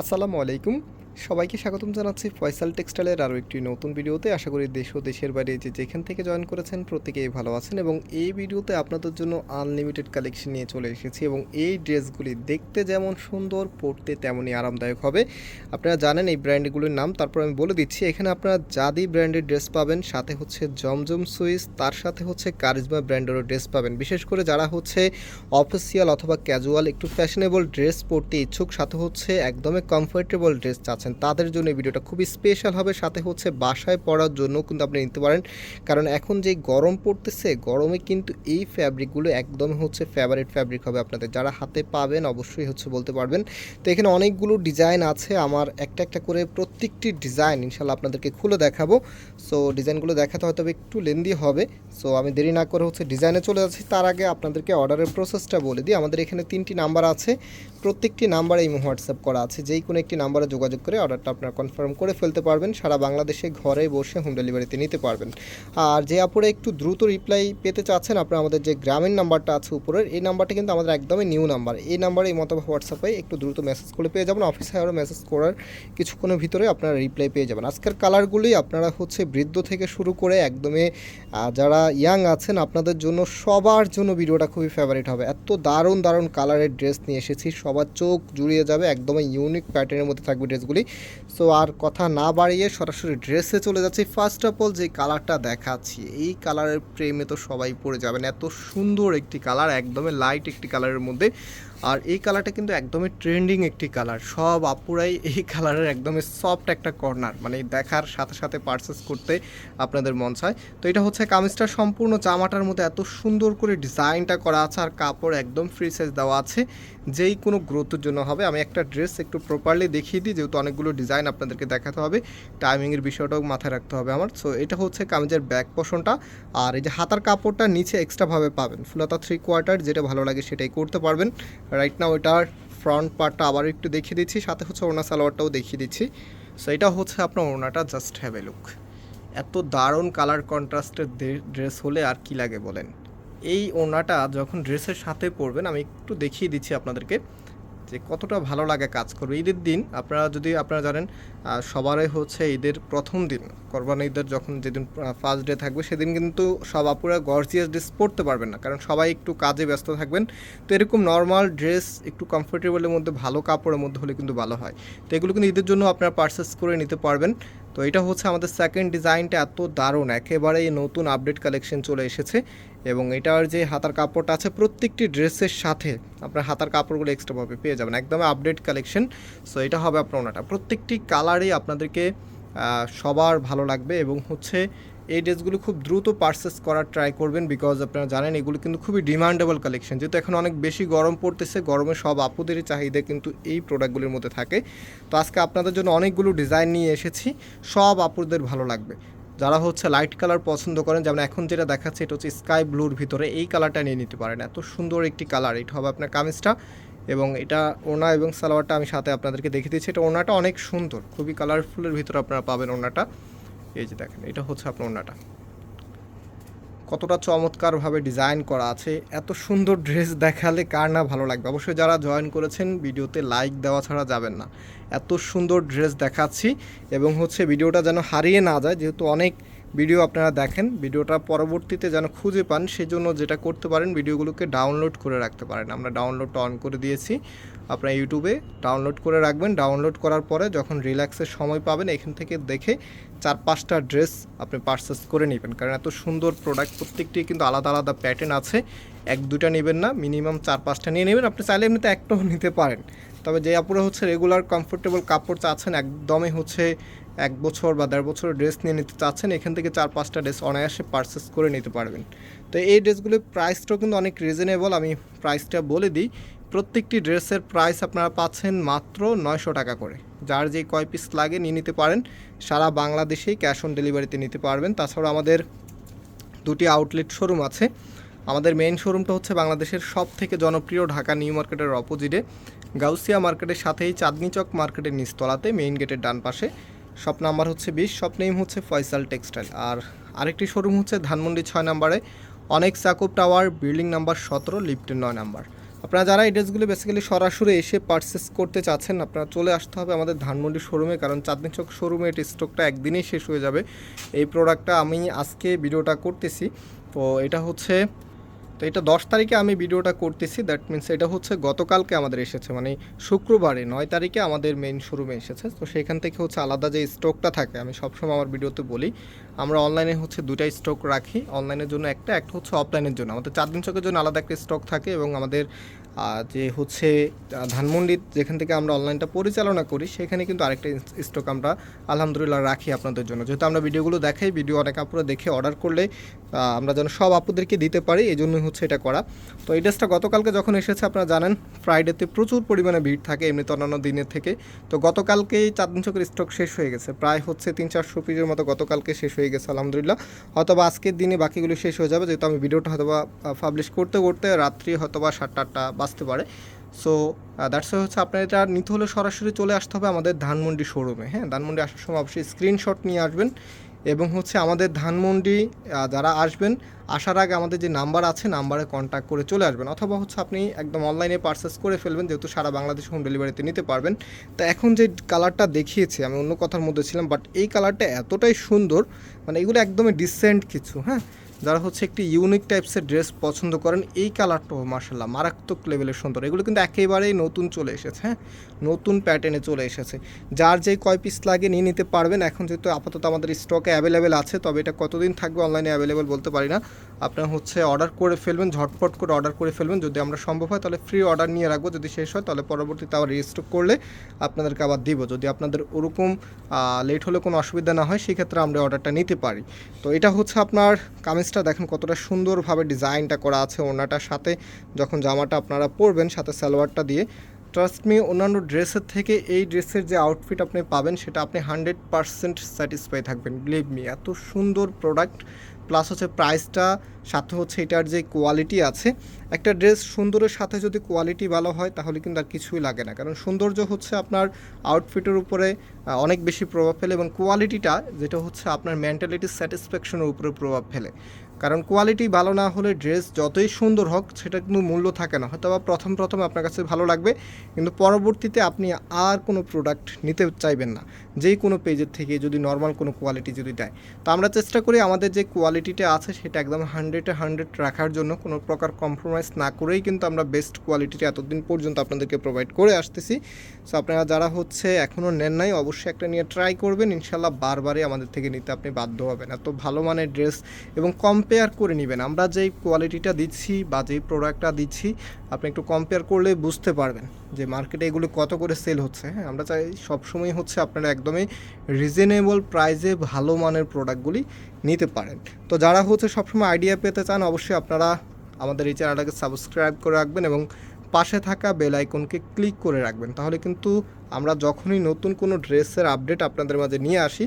আসসালামু আলাইকুম সবাইকে স্বাগতম জানাচ্ছি ফয়সাল টেক্সটাইলের আরও একটি নতুন ভিডিওতে। আশা করি দেশ ও দেশের বাইরে যে যেখান থেকে জয়েন করেছেন প্রত্যেকেই ভালো আছেন এবং এই ভিডিওতে আপনাদের জন্য আনলিমিটেড কালেকশন নিয়ে চলে এসেছি এবং এই ড্রেসগুলি দেখতে যেমন সুন্দর, পরতে তেমনই আরামদায়ক হবে। আপনারা জানেন এই ব্র্যান্ডগুলির নাম, তারপর আমি বলে দিচ্ছি, এখানে আপনারা জাদি ব্র্যান্ডের ড্রেস পাবেন, সাথে হচ্ছে জমজম সুইস, তার সাথে হচ্ছে কারিজমা ব্র্যান্ডেরও ড্রেস পাবেন। বিশেষ করে যারা হচ্ছে অফিসিয়াল অথবা ক্যাজুয়াল একটু ফ্যাশনেবল ড্রেস পরতে ইচ্ছুক, সাথে হচ্ছে একদমই কমফোর্টেবল ড্রেস চাচ্ছেন তাদের জন্য এই ভিডিওটা খুবই স্পেশাল হবে। সাথে হচ্ছে বাসায় পড়ার জন্য কিন্তু আপনি নিতে পারেন। কারণ এখন যে গরম পড়তেছে, গরমে কিন্তু এই ফ্যাব্রিকগুলো একদমই হচ্ছে ফেভারিট ফ্যাব্রিক হবে আপনাদের। যারা হাতে পাবেন অবশ্যই হচ্ছে বলতে পারবেন। তো এখানে অনেকগুলো ডিজাইন আছে। আমার একটা একটা করে প্রত্যেকটি ডিজাইন ইনশাল্লাহ আপনাদেরকে খুলে দেখাবো। সো ডিজাইনগুলো দেখাতে হয়তো একটু লেন্দি হবে। সো আমি দেরি না করে হচ্ছে ডিজাইনে চলে যাচ্ছি। তার আগে আপনাদেরকে অর্ডারের প্রসেসটা বলে দিই। আমাদের এখানে তিনটি নাম্বার আছে। প্রত্যেকটি নাম্বারে এই হোয়াটসঅ্যাপ করা আছে। যেই কোনো একটি নাম্বারে যোগাযোগ করে অর্ডারটা আপনারা কনফার্ম করে ফেলতে পারবেন। সারা বাংলাদেশে ঘরে বসে হোম ডেলিভারিতে নিতে পারবেন। আর যে আপুরে একটু দ্রুত রিপ্লাই পেতে চাচ্ছেন, আপনারা আমাদের যে গ্রামীণ নাম্বারটা আছে উপরের, এই নাম্বারটা কিন্তু আমাদের একদমই নিউ নাম্বার এই নাম্বারে এই মতো হোয়াটসঅ্যাপে একটু দ্রুত মেসেজ করে পেয়ে যাবেন। অফিসে আরও মেসেজ করার কিছুক্ষণের ভিতরে আপনারা রিপ্লাই পেয়ে যাবেন। আজকের কালারগুলি আপনারা হচ্ছে বৃদ্ধ থেকে শুরু করে একদমই যারা ইয়াং আছেন, আপনাদের জন্য সবার জন্য ভিডিওটা খুবই ফেভারিট হবে। এত দারুণ দারুণ কালারের ড্রেস নিয়ে এসেছি। সবার চোখ জুড়িয়ে যাবে, একদমই ইউনিক প্যাটার্নের মধ্যে থাকবে ড্রেসগুলি সো আর কথা না বাড়িয়ে সরাসরি ড্রেসে চলে যাচ্ছি। ফার্স্ট অফ অল যে কালারটা দেখাচ্ছি, এই কালারের প্রেমে তো সবাই পড়ে যাবেন। এত সুন্দর একটি কালার একদমই লাইট একটি কালারের মধ্যে। আর এই কালারটা কিন্তু একদমই ট্রেন্ডিং একটি কালার সব আপুরাই এই কালারের একদমই সফট একটা কর্নার মানে দেখার সাথে সাথে পারচেস করতে আপনাদের মন চায়। তো এটা হচ্ছে কামিজটা সম্পূর্ণ জামাটার মধ্যে এত সুন্দর করে ডিজাইনটা করা আছে আর কাপড় একদম ফ্রি সাইজ দেওয়া আছে। যেই কোনো গ্রোথের জন্য হবে। আমি একটা ড্রেস একটু প্রপারলি দেখিয়ে দিই, যেহেতু অনেকগুলো ডিজাইন আপনাদেরকে দেখাতে হবে। টাইমিংয়ের বিষয়টাও মাথায় রাখতে হবে আমার। সো এটা হচ্ছে কামিজের ব্যাক পোষণটা আর এই যে হাতার কাপড়টা নিচে এক্সট্রাভাবে পাবেন। ফুলতা থ্রি কোয়ার্টার যেটা ভালো লাগে সেটাই করতে পারবেন। রাইট না ওইটার ফ্রন্ট পার্টটা আবার একটু দেখিয়ে দিচ্ছি, সাথে হচ্ছে ওড়না সালোয়ারটাও দেখিয়ে দিচ্ছি। সো এটা হচ্ছে আপনার ওড়নাটা জাস্ট হ্যাভ এ লুক এত দারুণ কালার কন্ট্রাস্টের ড্রেস হলে আর কি লাগে বলেন? এই ওড়নাটা যখন ড্রেসের সাথে পরবেন, আমি একটু দেখিয়ে দিচ্ছি আপনাদেরকে। যে কতটা ভালো লাগে কাজ করবে। ঈদের দিন আপনারা যদি, আপনারা জানেন সবারই হচ্ছে ঈদের প্রথম দিন। কোরবানি ঈদের যখন যেদিন ফার্স্ট ডে থাকবে, সেদিন কিন্তু সব আপুরা গর্জিয়াস ড্রেস পরতে পারবেন না। কারণ সবাই একটু কাজে ব্যস্ত থাকবেন। তো এরকম নর্মাল ড্রেস একটু কমফোর্টেবলের মধ্যে, ভালো কাপড়ের মধ্যে হলে কিন্তু ভালো হয়। তো এগুলো কিন্তু ঈদের জন্য আপনারা পারচেস করে নিতে পারবেন। তো এটা হচ্ছে আমাদের সেকেন্ড ডিজাইনটা এত দারুণ। একেবারেই নতুন আপডেট কালেকশন চলে এসেছে। এবং এটার যে হাতার কাপড়টা আছে প্রত্যেকটি ড্রেসের সাথে আপনার হাতার কাপড়গুলো এক্সট্রাভাবে পেয়ে যাবেন। একদম আপডেট কালেকশন সো এটা হবে আপনার ওনাটা। প্রত্যেকটি কালারই আপনাদেরকে সবার ভালো লাগবে এবং হচ্ছে এই ড্রেসগুলো খুব দ্রুত পারচেস করার ট্রাই করবেন বিকজ আপনারা জানেন এগুলো কিন্তু খুবই ডিমান্ডেবল কালেকশন যেহেতু এখন অনেক বেশি গরম পড়তেছে, গরমে সব আপুদেরই চাহিদা কিন্তু এই প্রোডাক্টগুলির মধ্যে থাকে। তো আজকে আপনাদের জন্য অনেকগুলো ডিজাইন নিয়ে এসেছি, সব আপুদের ভালো লাগবে। যারা হচ্ছে লাইট কালার পছন্দ করেন, যেমন এখন যেটা দেখাচ্ছে, এটা হচ্ছে স্কাই ব্লুর ভিতরে এই কালারটা নিয়ে নিতে পারেন। এত সুন্দর একটি কালার এটা হবে আপনার কামিজটা এবং এটা ওনা এবং সালোয়ারটা আমি সাথে আপনাদেরকে দেখে দিচ্ছি। এটা ওনাটা অনেক সুন্দর, খুবই কালারফুলের ভিতরে আপনারা পাবেন ওনাটা এই যে দেখেন, এটা হচ্ছে আপনার ওনাটা কতটা চমৎকারভাবে ডিজাইন করা আছে, এত সুন্দর ড্রেস দেখালে কার না ভালো লাগবে? অবশ্যই যারা জয়েন করেছেন ভিডিওতে লাইক দেওয়া ছাড়া যাবেন না। এত সুন্দর ড্রেস দেখাচ্ছি এবং হচ্ছে ভিডিওটা যেন হারিয়ে না যায়, যেহেতু অনেক ভিডিও আপনারা দেখেন, ভিডিওটা পরবর্তীতে যেন খুঁজে পান, সেজন্য যেটা করতে পারেন, ভিডিওগুলোকে ডাউনলোড করে রাখতে পারেন। আমরা ডাউনলোডটা অন করে দিয়েছি, আপনারা ইউটিউবে ডাউনলোড করে রাখবেন। ডাউনলোড করার পরে যখন রিল্যাক্সের সময় পাবেন, এখান থেকে দেখে চার পাঁচটা ড্রেস আপনি পারচেস করে নেবেন। কারণ এত সুন্দর প্রোডাক্ট প্রত্যেকটি কিন্তু আলাদা আলাদা প্যাটার্ন আছে। এক দুটা নেবেন না মিনিমাম চার পাঁচটা নিয়ে নেবেন। আপনি চাইলে এমনিতে একটাও নিতে পারেন। তবে যে আপুরা হচ্ছে রেগুলার কমফোর্টেবল কাপড় চাচ্ছেন, একদমই হচ্ছে এক বছর বা দেড় বছরের ড্রেস নিয়ে নিতে চাচ্ছেন, এখান থেকে চার পাঁচটা ড্রেস অনায়াসে পারচেস করে নিতে পারবেন। তো এই ড্রেসগুলির প্রাইসটাও কিন্তু অনেক রিজনেবল আমি প্রাইসটা বলে দিই। প্রত্যেকটি ড্রেসের প্রাইস আপনারা পাচ্ছেন মাত্র নয়শো টাকা করে। যার যে কয় পিস লাগে নিয়ে নিতে পারেন, সারা বাংলাদেশেই ক্যাশ অন ডেলিভারিতে নিতে পারবেন। তাছাড়া আমাদের দুটি আউটলেট শোরুম আছে। আমাদের মেইন শোরুমটা হচ্ছে বাংলাদেশের সব থেকে জনপ্রিয় ঢাকা নিউ মার্কেটের অপোজিটে গাউসিয়া মার্কেটের সাথেই চাঁদনি চক মার্কেটের নিচতলাতে মেইন গেটের ডান পাশে শপ নাম্বার হচ্ছে বিশ, শপ নেম হচ্ছে ফয়সাল টেক্সটাইল। আর আরেকটি শোরুম হচ্ছে ধানমন্ডি ছয় নাম্বারে। অনেক সাকুব টাওয়ার বিল্ডিং নাম্বার সতেরো লিফটের নয় নাম্বার। আপনারা যারা এই বেসিক্যালি সরাসরি এসে পারচেস করতে চাচ্ছেন, আপনারা চলে আসতে হবে আমাদের ধানমন্ডি শোরুমে কারণ চাঁদনি চক শোরুমে এর স্টকটা একদিনেই শেষ হয়ে যাবে। এই প্রোডাক্টটা আমি আজকে ভিডিওটা করতেছি। তো এটা হচ্ছে তো এটা দশ তারিখে আমি ভিডিওটা করতেছি দ্যাট মিনস এটা হচ্ছে গতকালকে আমাদের এসেছে মানে শুক্রবারে নয় তারিখে আমাদের মেইন শোরুমে এসেছে। তো সেখান থেকে হচ্ছে আলাদা যে স্টকটা থাকে, আমি সবসময় আমার ভিডিওতে বলি, আমরা অনলাইনে হচ্ছে দুইটা স্টক রাখি অনলাইনের জন্য একটা একটা হচ্ছে অফলাইনের জন্য। আমাদের চার দিন চকের জন্য আলাদা একটা স্টক থাকে এবং আমাদের যে হচ্ছে ধানমন্ডির যেখান থেকে আমরা অনলাইনটা পরিচালনা করি, সেখানে কিন্তু আরেকটা স্টক আমরা আলহামদুলিল্লাহ রাখি আপনাদের জন্য। যেহেতু আমরা ভিডিওগুলো দেখাই, ভিডিও অনেক আপুরা দেখে অর্ডার করলে আমরা যেন সব আপুদেরকে দিতে পারি এই জন্যই হচ্ছে এটা করা। তো এই ড্রেসটা গতকালকে যখন এসেছে, আপনারা জানেন ফ্রাইডেতে প্রচুর পরিমাণে ভিড় থাকে এমনিতে অন্যান্য দিনের থেকে। তো গতকালকেই চাঁদন চকের স্টক শেষ হয়ে গেছে। প্রায় হচ্ছে তিন চারশো পিসের মতো গতকালকে শেষ হয়ে গেছে, আলহামদুলিল্লাহ। হয়তোবা আজকের দিনে বাকিগুলো শেষ হয়ে যাবে, যেহেতু আমি ভিডিওটা হয়তোবা পাবলিশ করতে করতে রাত্রি হয়তোবা সাতটা আটটা বাজতে পারে। সো দ্যাটস হচ্ছে আপনার এটা নিতে হলে সরাসরি চলে আসতে হবে আমাদের ধানমন্ডি শোরুমে হ্যাঁ ধানমন্ডি আসার সময় অবশ্যই স্ক্রিনশট নিয়ে আসবেন। এবং হচ্ছে আমাদের ধানমন্ডি যারা আসবেন, আসার আগে আমাদের যে নাম্বার আছে, নাম্বারে কন্ট্যাক্ট করে চলে আসবেন। অথবা হচ্ছে আপনি একদম অনলাইনে পারচেস করে ফেলবেন, যেহেতু সারা বাংলাদেশ হোম ডেলিভারিতে নিতে পারবেন। তো এখন যে কালারটা দেখিয়েছি, আমি অন্য কথার মধ্যে ছিলাম বাট এই কালারটা এতটাই সুন্দর মানে এগুলো একদমই ডিসেন্ট কিছু হ্যাঁ? যারা হচ্ছে একটি ইউনিক টাইপসের ড্রেস পছন্দ করেন, এই কালারটাও মার্শাল্লাহ মারাত্মক লেভেলের সুন্দর। এগুলো কিন্তু একেবারেই নতুন চলে এসেছে হ্যাঁ? নতুন প্যাটার্নে চলে এসেছে। যার যেই কয় পিস লাগে নিয়ে নিতে পারবেন। এখন যেহেতু আপাতত আমাদের স্টকে অ্যাভেলেবেল আছে, তবে এটা কতদিন থাকবে অনলাইনে অ্যাভেলেবেল বলতে পারি না। আপনার হচ্ছে অর্ডার করে ফেলবেন, ঝটপট করে অর্ডার করে ফেলবেন। যদি আমরা সম্ভব হয়, তাহলে ফ্রি অর্ডার নিয়ে রাখব। যদি শেষ হয়, তাহলে পরবর্তীতে আবার রেজিস্টার করলে আপনাদেরকে আবার দিব। যদি আপনাদের ওরকম লেট হলে কোনো অসুবিধা না হয়, সেক্ষেত্রে আমরা অর্ডারটা নিতে পারি। তো এটা হচ্ছে আপনার কামিজটা দেখেন কতটা সুন্দরভাবে ডিজাইনটা করা আছে ওনাটার সাথে। যখন জামাটা আপনারা পরবেন সাথে সালোয়ারটা দিয়ে ট্রাস্ট মি অন্যান্য ড্রেসের থেকে এই ড্রেসের যে আউটফিট আপনি পাবেন, সেটা আপনি হান্ড্রেড পারসেন্ট স্যাটিসফাই থাকবেন। বিলিভ মি এত সুন্দর প্রোডাক্ট প্লাস হচ্ছে প্রাইসটা সাথে হচ্ছে এটার যে কোয়ালিটি আছে, একটা ড্রেস সুন্দরের সাথে যদি কোয়ালিটি ভালো হয়, তাহলে কিন্তু আর কিছুই লাগে না। কারণ সৌন্দর্য হচ্ছে আপনার আউটফিটের উপরে অনেক বেশি প্রভাব ফেলে এবং কোয়ালিটিটা যেটা হচ্ছে আপনার মেন্টালিটি স্যাটিসফ্যাকশনের উপরে প্রভাব ফেলে। কারণ কোয়ালিটি ভালো না হলে ড্রেস যতই সুন্দর হোক, সেটা কিন্তু মূল্য থাকে না। হয়তো বা প্রথম প্রথম আপনার কাছে ভালো লাগবে, কিন্তু পরবর্তীতে আপনি আর কোনো প্রোডাক্ট নিতে চাইবেন না। যেই কোনো পেজের থেকে যদি নর্মাল কোনো কোয়ালিটি যদি দেয়। তো আমরা চেষ্টা করি আমাদের যে কোয়ালিটিটা আছে সেটা একদম হান্ড্রেডে হান্ড্রেড রাখার জন্য, কোনো প্রকার কম্প্রোমাইজ না করেই কিন্তু আমরা বেস্ট কোয়ালিটিটা এতদিন পর্যন্ত আপনাদেরকে প্রোভাইড করে আসতেছি। সো আপনারা যারা হচ্ছে এখনও নেন নাই, অবশ্যই একটা নিয়ে ট্রাই করবেন। ইনশাল্লাহ বারবারই আমাদের থেকে নিতে আপনি বাধ্য হবেন। এত ভালো মানের ড্রেস এবং কম্পেয়ার করে নেবেন। আমরা যেই কোয়ালিটিটা দিচ্ছি বা যেই প্রোডাক্টটা দিচ্ছি আপনি একটু কম্পেয়ার করলে বুঝতে পারবেন যে মার্কেটে এগুলো কত করে সেল হচ্ছে। হ্যাঁ আমরা চাই সবসময় হচ্ছে আপনারা একদমই রিজনেবল প্রাইসে ভালো মানের প্রোডাক্টগুলি নিতে পারেন। তো যারা হচ্ছে সবসময় আইডিয়া পেতে চান, অবশ্যই আপনারা আমাদের এই চ্যানেলটাকে সাবস্ক্রাইব করে রাখবেন এবং পাশে থাকা বেল আইকনকে ক্লিক করে রাখবেন। তাহলে কিন্তু আমরা যখনই নতুন কোনো ড্রেসের আপডেট আপনাদের মাঝে নিয়ে আসি,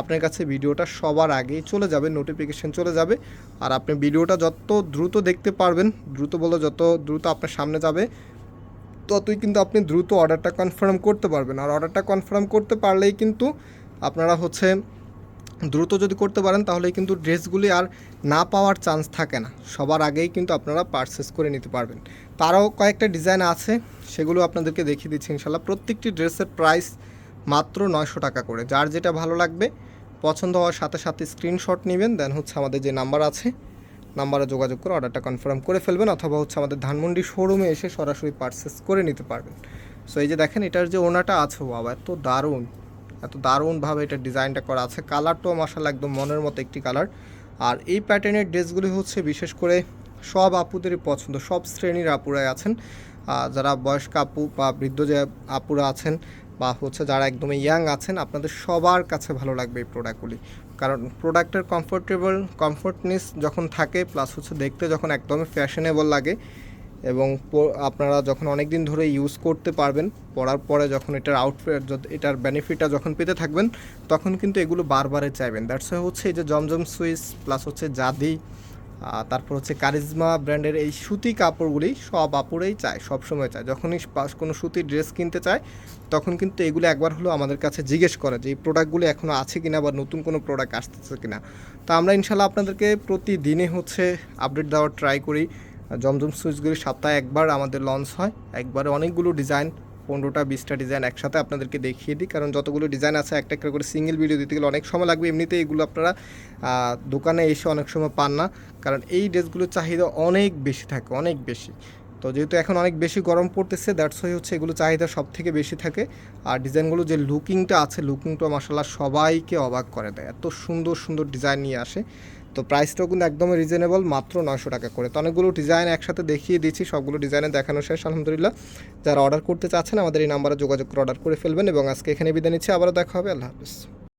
আপনার কাছে ভিডিওটা সবার আগেই চলে যাবে নোটিফিকেশন চলে যাবে। আর আপনি ভিডিওটা যত দ্রুত দেখতে পারবেন, দ্রুত বলে যত দ্রুত আপনার সামনে যাবে, ততই কিন্তু আপনি দ্রুত অর্ডারটা কনফার্ম করতে পারবেন। আর অর্ডারটা কনফার্ম করতে পারলেই কিন্তু আপনারা হচ্ছে দ্রুত যদি করতে পারেন, তাহলে কিন্তু ড্রেসগুলি আর না পাওয়ার চান্স থাকে না। সবার আগেই কিন্তু আপনারা পারচেস করে নিতে পারবেন। তারও কয়েকটা ডিজাইন আছে, সেগুলো আপনাদেরকে দেখিয়ে দিচ্ছি ইনশাল্লাহ প্রত্যেকটি ড্রেসের প্রাইস মাত্র নয়শো টাকা করে। যার যেটা ভালো লাগবে, পছন্দ হওয়ার সাথে সাথে স্ক্রিনশট নেবেন দেন হচ্ছে আমাদের যে নাম্বার আছে নাম্বারে যোগাযোগ করে অর্ডারটা কনফার্ম করে ফেলবেন, অথবা হচ্ছে আমাদের ধানমন্ডি শোরুমে এসে সরাসরি পারচেস করে নিতে পারবেন। সো এই যে দেখেন, এটার যে ওনাটা আছে, বাবা, এত দারুণ। এত দারুণভাবে এটা ডিজাইনটা করা আছে। কালারটাও মাসাল একদম মনের মতো একটি কালার। আর এই প্যাটার্নের ড্রেসগুলি হচ্ছে বিশেষ করে সব আপুদেরই পছন্দ, সব শ্রেণির আপুরাই আছেন। যারা বয়স্ক আপু বা বৃদ্ধ যে আপুরা আছেন বা হচ্ছে যারা একদমই ইয়াং আছেন, আপনাদের সবার কাছে ভালো লাগবে এই প্রোডাক্টগুলি। কারণ প্রোডাক্টের কমফোর্টেবল কমফোর্টনেস যখন থাকে প্লাস হচ্ছে দেখতে যখন একদমই ফ্যাশনেবল লাগে এবং আপনারা যখন অনেক দিন ধরে ইউজ করতে পারবেন, পরার পরে যখন এটার আউটফিট এটার বেনিফিটটা যখন পেতে থাকবেন, তখন কিন্তু এগুলো বারবারে চাইবেন। দ্যাটস হচ্ছে এই যে জমজম সুইস প্লাস হচ্ছে জাদি তারপর হচ্ছে কারিজমা ব্র্যান্ডের এই সুতি কাপড়গুলি সব আপুরেই চায় সব সময় চায়। যখনই কোনো সুতির ড্রেস কিনতে চায়, তখন কিন্তু এগুলো একবার হলো আমাদের কাছে জিজ্ঞেস করে যে, এই প্রোডাক্টগুলো এখনও আছে কিনা বা নতুন কোনো প্রোডাক্ট আসতেছে কিনা? তো আমরা ইনশাল্লাহ আপনাদেরকে প্রতিদিনে হচ্ছে আপডেট দেওয়ার ট্রাই করি। জমজম সুইচগুলি সপ্তাহে একবার আমাদের লঞ্চ হয়। একবারে অনেকগুলো ডিজাইন পনেরোটা, বিশটা ডিজাইন একসাথে আপনাদেরকে দেখিয়ে দিই। কারণ যতগুলো ডিজাইন আছে, একটা একটা করে সিঙ্গেল ভিডিও দিতে গেলে অনেক সময় লাগবে। এমনিতে এগুলো আপনারা দোকানে এসে অনেক সময় পান না। কারণ এই ড্রেসগুলোর চাহিদা অনেক বেশি থাকে, অনেক বেশি। তো যেহেতু এখন অনেক বেশি গরম পড়তেছে দ্যাটস ওয়াই হচ্ছে এগুলো চাহিদা সব থেকে বেশি থাকে। আর ডিজাইনগুলো যে লুকিংটা আছে লুকিংটা মাসাল্লাহ সবাইকে অবাক করে দেয়। এত সুন্দর সুন্দর ডিজাইন নিয়ে আসে। তো প্রাইসটাও কিন্তু একদম রিজনেবল মাত্র নয়শো টাকা করে। তো অনেকগুলো ডিজাইন একসাথে দেখিয়ে দিচ্ছি, সবগুলো ডিজাইনে দেখানো শেষ, আলহামদুলিল্লাহ। যারা অর্ডার করতে চাচ্ছেন, আমাদের এই নাম্বারে যোগাযোগ করে অর্ডার করে ফেলবেন। এবং আজকে এখানে বিদায় নিচ্ছি, আবারও দেখা হবে, আল্লাহ হাফিজ।